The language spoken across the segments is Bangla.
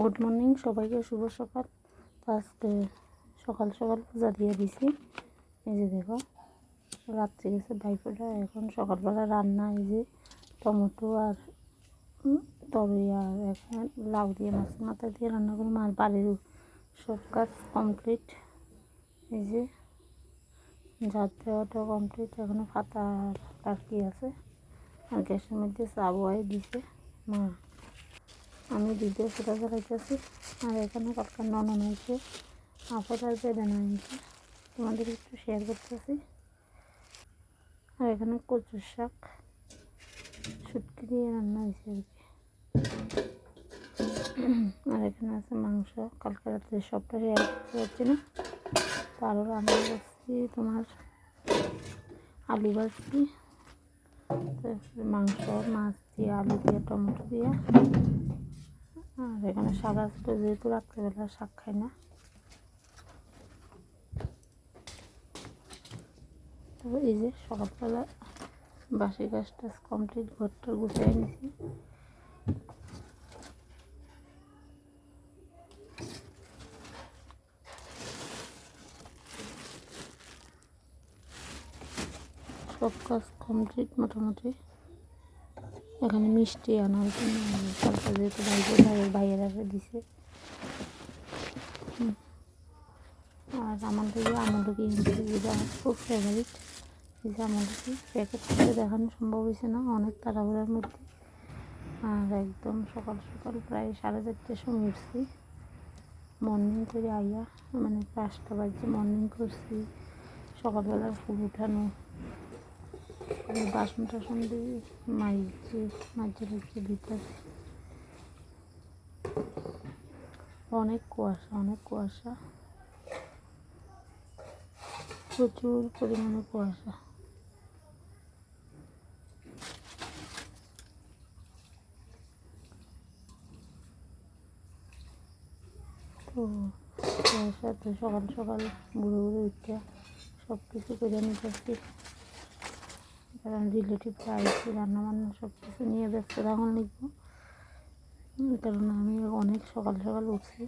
গুড মর্নিং সবাইকে শুভ সকাল। আজকে সকাল সকাল পূজা দিয়ে দিছি। এই যে দেখো, রাত্রি গেছে ভাইফোঁটা এখন সকালবেলা রান্না, এই যে টমেটো আর তরই আর এখন লাউ দিয়ে, মাছ মাথা দিয়ে রান্না করলাম। আর বাড়ির সব কাজ কমপ্লিট এই যে ঝাড় দেওয়াটা কমপ্লিট এখনও পাতা আর বাকি আছে। আর গ্যাসের মধ্যে চা বয়ে দিছে মা। আমি দিতে সেটা চালাইতেছি আর এখানে কালকা ননন হয়েছে আপদ আর বেদানা হয়েছে তোমাদের একটু শেয়ার করতেছি। আর এখানে কচুর শাক, শুটকি দিয়ে রান্না হয়েছে আর কি। আর এখানে আছে মাংস। কালকে রাত্রে সবটা শেয়ার করতে পারছি না। তো আরও রান্না করছি তোমার আলু ভাজছি মাংস, মাছ দিয়ে, আলু দিয়ে, টমেটো দিয়ে। আর এখানে শাক আসবে যেহেতু রাত্রেবেলা শাক খাই না। তবে এই যে সকালবেলা বাসি গাছ টাছ কমপ্লিট ঘরটা গুছিয়ে নিছি সব কাজ কমপ্লিট মোটামুটি। এখানে মিষ্টি আনার জন্য কালকে যেহেতু ভাইকে দিছে। আর আমাদের আমলকি এনেছে যেটা আমার খুব ফেভারিট এই আমলকি প্যাকেট করে দেখানো সম্ভব হয়েছে না? অনেক তাড়াহুড়ার মধ্যে। আর একদম সকাল সকাল প্রায় সাড়ে চারটের সময় উঠছি। মর্নিং করে আইয়া মানে পাঁচটা বাজে মর্নিং করছি। সকালবেলার ফুল উঠানো। বাসন টাসন দিয়ে মাইছে মাঝে মাঝে দিতেছে অনেক কুয়াশা অনেক কুয়াশা। প্রচুর পরিমাণে কুয়াশা। তো কুয়াশাতে সকাল সকাল ঘুরে ঘুরে উঠতে সব কিছু করে নিতেছি কারণ রিলেটিভরা আইসি রান্না বান্না সব কিছু নিয়ে ব্যস্ত তখন লিখব। কারণ আমি অনেক সকাল সকাল উঠছি।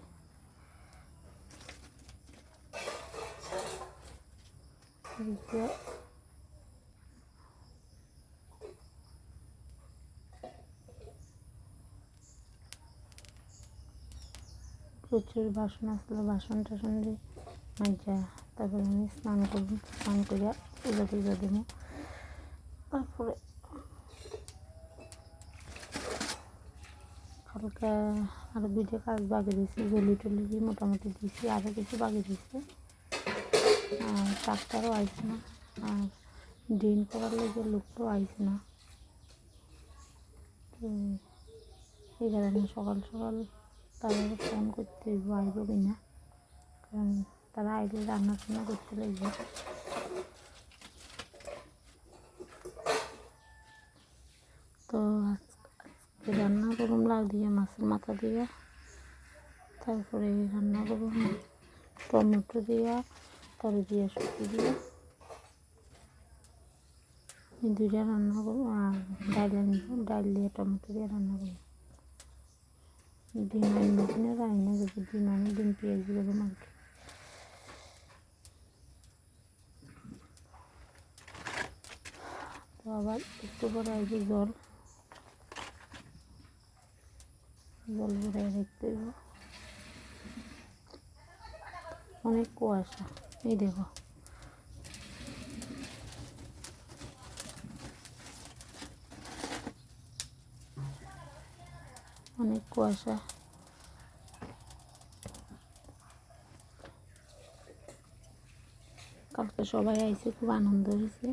প্রচুর বাসন আসলো, বাসন টাসন দিয়ে মাজা তারপরে আমি স্নান করব, স্নান করে পূজা টুজা দেবো। তারপরে হালকা আরও দুইটা কাজ বাকি দিয়েছি গলি টলি দিয়ে মোটামুটি দিয়েছি আরও কিছু বাকি দিয়েছে আর ডাক্তারও আইছে না, আর ড্রেন করার লেগে লোকটাও আইছে না। তো এই কারণে সকাল সকাল তাদের ফোন করতে আইব কিনা? কারণ তারা আইলে রান্না টান্না করতে লাগবে। তো রান্না করুম লাউ দিয়ে মাছের মাথা দিয়ে। তারপরে রান্না করুম টমেটো দিয়া তরে দিয়ে শুকি দিয়ে। এই দুইটা রান্না করব আর ডাল আনব, ডাল দিয়ে টমেটো দিয়ে রান্না করব। ডিম আনব কিনে জানি না ডিম আনি, ডিম, পেঁয়াজ দিয়ে দেবো আর তো আবার একটু পরে আসবে জল জল ভরে দেখতে অনেক কুয়াশা। এই দেখো। অনেক কুয়াশা। কালকে সবাই আইছে খুব আনন্দ হয়েছে।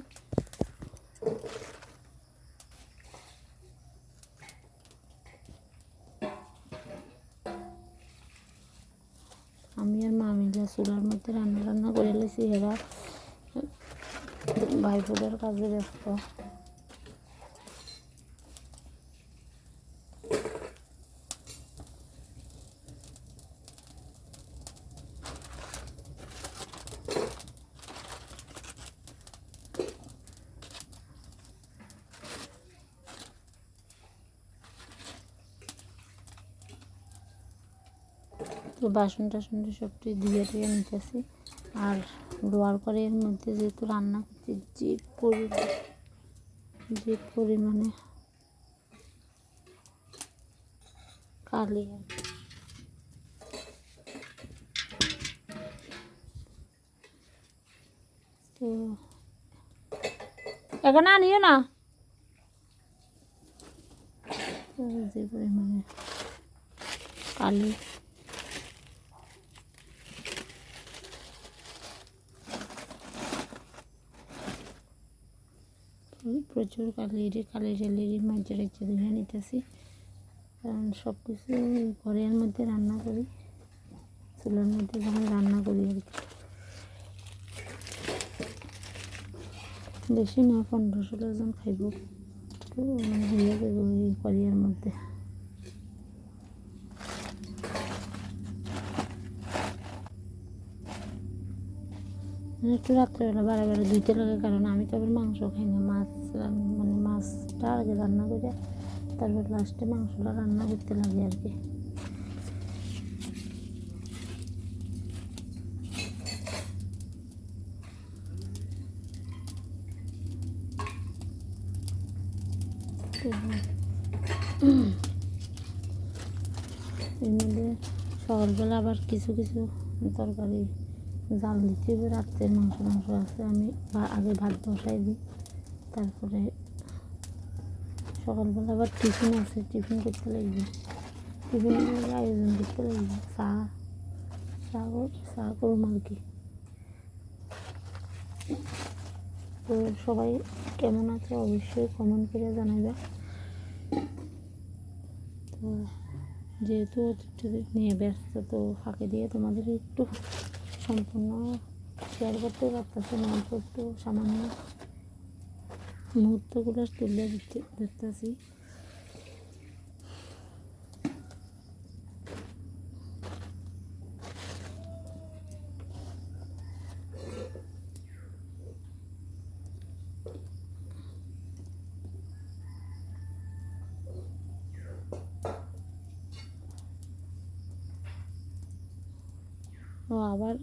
দিছি হেরা ভাইফোদের কাজে ব্যস্ত। বাসন টাসন সবটি দিয়ে দিয়ে নিতেছি। আর লোয়ার করে মধ্যে যেহেতু রান্না করছি, যে পরিমাণ, যে পরিমাণে কালি তো এখানে আনিও না? যে পরিমাণে কালি প্রচুর কালির কালি টালির মাঝে রেখে ধুয়ে নিতেছি। কারণ সব কিছু ঘরের মধ্যে রান্না করি, চুলার মধ্যে যখন রান্না করি আর কি। বেশি না, পনেরো ষোলো জন খাইব। তো মানে হয়ে যাবে করিয়ার মধ্যে। একটু রাত্রেবেলা বারে বারে ধুইতে লাগে, কারণ আমি তো আবার মাংস খাই না। মাছ মানে মাছটা আগে রান্না করে, তারপর লাস্টে মাংসটা রান্না করতে লাগে আর কি। এর মধ্যে সকালবেলা আবার কিছু কিছু তরকারি জাল দিতে রাত্রের মাংস মাংস আছে, আমি আগে ভাত বসাই দিই, তারপরে সকালবেলা আবার টিফিন আছে, টিফিন করতে লাগবে। টিফিনের আয়োজন করতে লাগবে, চা চা চা করুম আর কি। তো সবাই কেমন আছে অবশ্যই কমেন্ট করে জানাবে তো যেহেতু নিয়ে ব্যস্ত, তো ফাঁকে দিয়ে তোমাদের একটু সম্পূর্ণ শেয়ার করতে পারতেছি না অল্প একটু সামান্য মুহূর্তগুলো তুলে দিতে দেখতেছি ও আবার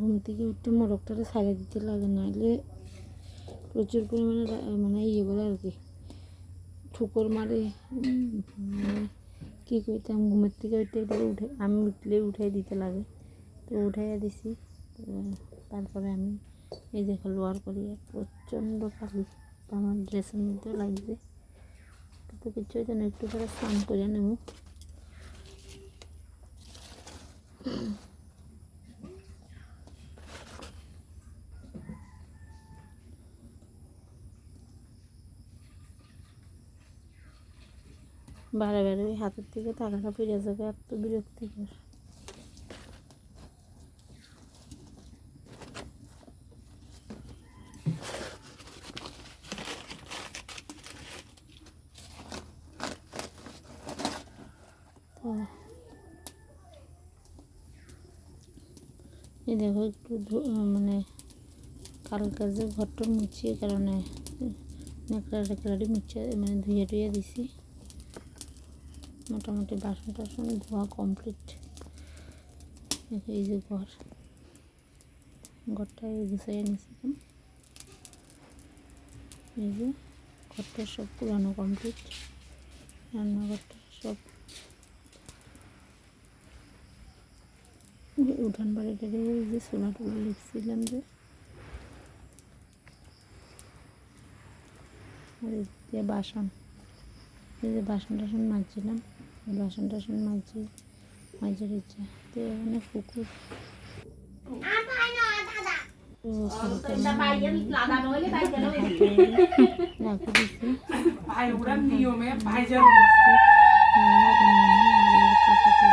ঘুম থেকে উঠতে মোরগটারে ছাড়িয়ে দিতে লাগে নাহলে প্রচুর পরিমাণে মানে ইয়ে করে আর কি, ঠুকর মারে মানে কী করতাম ঘুমের থেকে উঠতে উঠে, আমি উঠলে উঠাই দিতে লাগে, তো উঠাইয়া দিছি তারপরে আমি এই দেখো লোয়ার করি প্রচণ্ড তো আমার ড্রেসের মধ্যেও লাগবে তো কিছু হইতো না, একটু করে স্নান করে নেব। বারে বারে ওই হাতের থেকে টাকাটা পেরে যাবে এত বিরক্তিকর। তো এই দেখো একটু ধু- মানে কালকে যে ঘরটা মুছিয়ে কারণে নেকড়া টেকড়াটি মুছে মানে ধুয়ে টুয়ে দিছি। মোটামুটি বাসন টাসন, ধোয়া কমপ্লিট এই যে ঘর। ঘরটা গুছাইয়ে নিয়েছিলাম এই যে ঘরটা সব পুরানো কমপ্লিট রান্নাঘরটা সব উঠান বাড়িটারে এই যে সোলা টোলা লিখছিলাম যে। বাসন। এই যে বাসন টাসন মাজছিলাম এই বাসন টাসন মাজছি মাজার ইচ্ছা তো এখানে পুকুর। রাখি ওরা নিয়মে ভাই যেন রান্না বান্না আর কাকাতে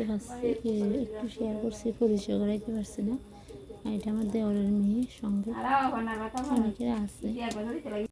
শেয়ার পাচ্ছি একটু শেয়ার করছি, পরিচয় করাইতে পারছি না। এটা আমার দেওয়ারের মেয়ে সঙ্গে। অনেকের আছে।